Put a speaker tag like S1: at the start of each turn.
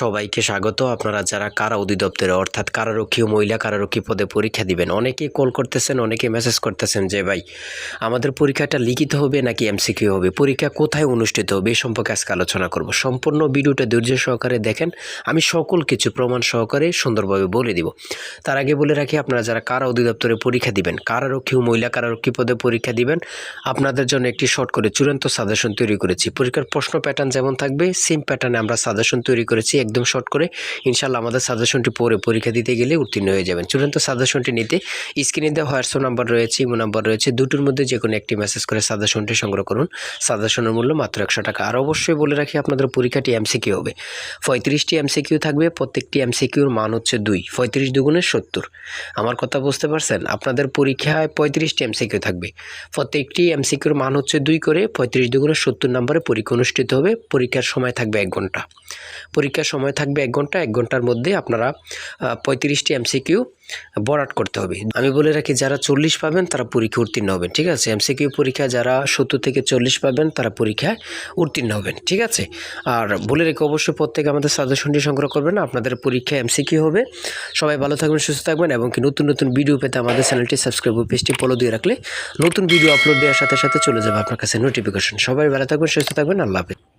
S1: সবাইকে স্বাগত। আপনারা যারা কারা অধিদপ্তরে, অর্থাৎ কারারক্ষী ও মহিলা কারারক্ষী পদে পরীক্ষা দিবেন, অনেকে কল করতেছেন, অনেকে মেসেজ করতেছেন যে, ভাই, আমাদের পরীক্ষাটা লিখিত হবে নাকি এমসিকিউ হবে? পরীক্ষা কোথায় অনুষ্ঠিত হবে? এই সম্পর্কে আজকে আলোচনা করব। সম্পূর্ণ ভিডিওটা ধৈর্য সহকারে দেখেন। আমি সকল কিছু প্রমাণ সহকারে সুন্দরভাবে বলে দিব। তার আগে বলে রাখি, আপনারা যারা কারা অধিদপ্তরে পরীক্ষা দিবেন, কারারক্ষী ও মহিলা কারারক্ষী পদে পরীক্ষা দিবেন, আপনাদের জন্য একটি শর্ট করে চূড়ান্ত সাজেশন তৈরি করেছি। পরীক্ষার প্রশ্ন প্যাটার্ন যেমন থাকবে সেম প্যাটার্নে আমরা সাজেশন তৈরি করেছি। একদম শর্ট করে ইনশাল্লাহ আমাদের সাজেশনটি পরে পরীক্ষা দিতে গেলে উত্তীর্ণ হয়ে যাবেন। চূড়ান্ত সাজেশনটি নিতে। স্ক্রিনে দেওয়া হোয়াটসঅ্যাপ নাম্বার রয়েছে ইমো নাম্বার রয়েছে, দুটোর মধ্যে যে কোনো একটি মেসেজ করে সাজেশনটি সংগ্রহ করুন। সাজেশনের মূল্য মাত্র একশো টাকা। আর অবশ্যই বলে রাখি, আপনাদের পরীক্ষাটি এমসিকিউ হবে। পঁয়ত্রিশটি এমসিকিউ থাকবে, প্রত্যেকটি এমসিকিউর মান হচ্ছে দুই, পঁয়ত্রিশ দুগুণের সত্তর। আমার কথা বুঝতে পারছেন? আপনাদের পরীক্ষায় পঁয়ত্রিশটি এমসিকিউ থাকবে। প্রত্যেকটি এমসিকিউর মান হচ্ছে দুই করে, পঁয়ত্রিশ দুগুণের সত্তর নম্বরে পরীক্ষা অনুষ্ঠিত হবে। পরীক্ষার সময় থাকবে এক ঘণ্টা। পরীক্ষার সময় থাকবে এক ঘণ্টা, এক ঘণ্টার মধ্যে আপনারা পঁয়ত্রিশটি এমসিকিউ বরাট করতে হবে। আমি বলে রাখি, যারা চল্লিশ পাবেন তারা পরীক্ষা উত্তীর্ণ হবেন, ঠিক আছে? এমসিকিউ পরীক্ষা যারা সত্তর থেকে চল্লিশ পাবেন তারা পরীক্ষায় উত্তীর্ণ হবেন, ঠিক আছে? আর বলে রেখে অবশ্যই প্রত্যেকে আমাদের সাজেশনটি সংগ্রহ করবেন, আপনাদের পরীক্ষা এমসিকিউ হবে। সবাই ভালো থাকবেন, সুস্থ থাকবেন এবং কি নতুন নতুন ভিডিও পেতে আমাদের চ্যানেলটি সাবস্ক্রাইব পেজটি ফলো দিয়ে রাখলে নতুন ভিডিও আপলোড দেওয়ার সাথে সাথে চলে যাবে আপনার কাছে নোটিফিকেশন সবাই ভালো থাকবেন, সুস্থ থাকবেন, আল্লাহ হাফেজ।